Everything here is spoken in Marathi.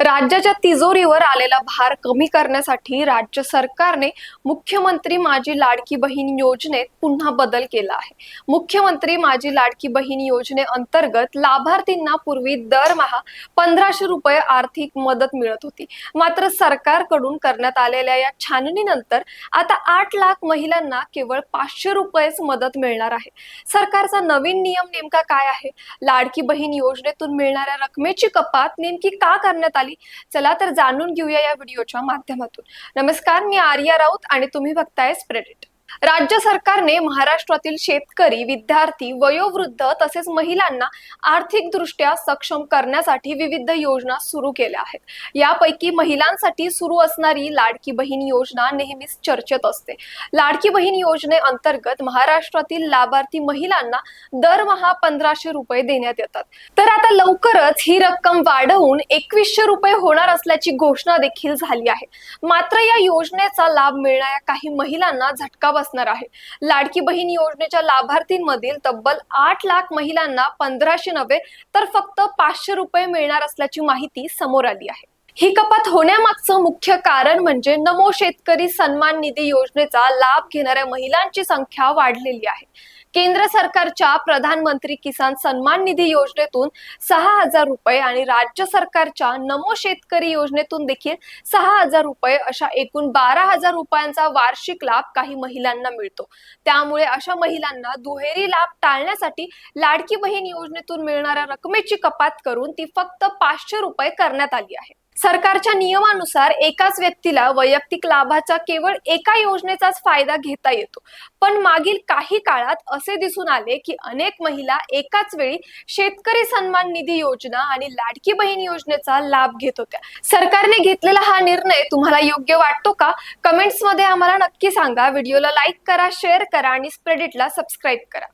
राज्याच्या तिजोरीवर आलेला भार कमी करण्यासाठी राज्य सरकारने मुख्यमंत्री माझी लाडकी बहीण योजनेत पुन्हा बदल केला आहे. मुख्यमंत्री माझी लाडकी बहीण योजनेअंतर्गत लाभार्थींना पूर्वी दरमहा पंधराशे रुपये आर्थिक मदत मिळत होती. मात्र सरकारकडून करण्यात आलेल्या या छाननीनंतर आता आठ लाख महिलांना केवळ पाचशे रुपयेच मदत मिळणार आहे. सरकारचा नवीन नियम नेमका काय आहे? लाडकी बहीण योजनेतून मिळणाऱ्या रकमेची कपात नेमकी का करण्यात आली? चला तर जाणून घेऊया या व्हिडिओच्या माध्यमातून. नमस्कार मी आर्या राऊत आणि तुम्ही बघताय स्प्रेडिट राज्य सरकारने महाराष्ट्रातील शेतकरी विद्यार्थी वयोवृद्ध तसेच महिलांना आर्थिकदृष्ट्या सक्षम करण्यासाठी विविध योजना सुरू केल्या आहेत. यापैकी महिलांसाठी सुरू असणारी लाडकी बहीण योजना नेहमीच चर्चेत असते. लाडकी बहीण योजनेअंतर्गत महाराष्ट्रातील लाभार्थी महिलांना दरमहा पंधराशे रुपये देण्यात येतात. तर आता लवकरच ही रक्कम वाढवून एकवीसशे रुपये होणार असल्याची घोषणा देखील झाली आहे. मात्र या योजनेचा लाभ मिळणाऱ्या काही महिलांना झटका असणार आहे. लाडकी बहीण योजनेच्या लाभार्थींमधील तब्बल आठ लाख महिलांना पंधराशे नव्हे तर फक्त पाचशे रुपये मिळणार असल्याची माहिती समोर आली आहे. ही कपात होण्यामागचं मुख्य कारण म्हणजे नमो शेतकरी सन्मान निधी योजनेचा लाभ घेणाऱ्या महिलांची संख्या वाढलेली आहे. केंद्र सरकारच्या प्रधानमंत्री किसान सन्मान निधी योजनेतून सहा हजार रुपये आणि राज्य सरकारच्या नमो शेतकरी योजनेतून देखील सहा हजार रुपये अशा एकूण बारा हजार रुपयांचा वार्षिक लाभ काही महिलांना मिळतो. त्यामुळे अशा महिलांना दुहेरी लाभ टाळण्यासाठी लाडकी बहीण योजनेतून मिळणाऱ्या रकमेची कपात करून ती फक्त पाचशे रुपये करण्यात आली आहे. सरकारच्या नियमानुसार एकाच व्यक्तीला वैयक्तिक लाभाचा केवळ एका योजनेचाच फायदा घेता येतो. पण मागील काही काळात असे दिसून आले की अनेक महिला एकाच वेळी शेतकरी सन्मान निधी योजना आणि लाडकी बहीण योजनेचा लाभ घेत होत्या. सरकारने घेतलेला हा निर्णय तुम्हाला योग्य वाटतो का? कमेंट्समध्ये आम्हाला नक्की सांगा. व्हिडिओला लाईक करा शेअर करा आणि स्प्रेडिटला सबस्क्राईब करा.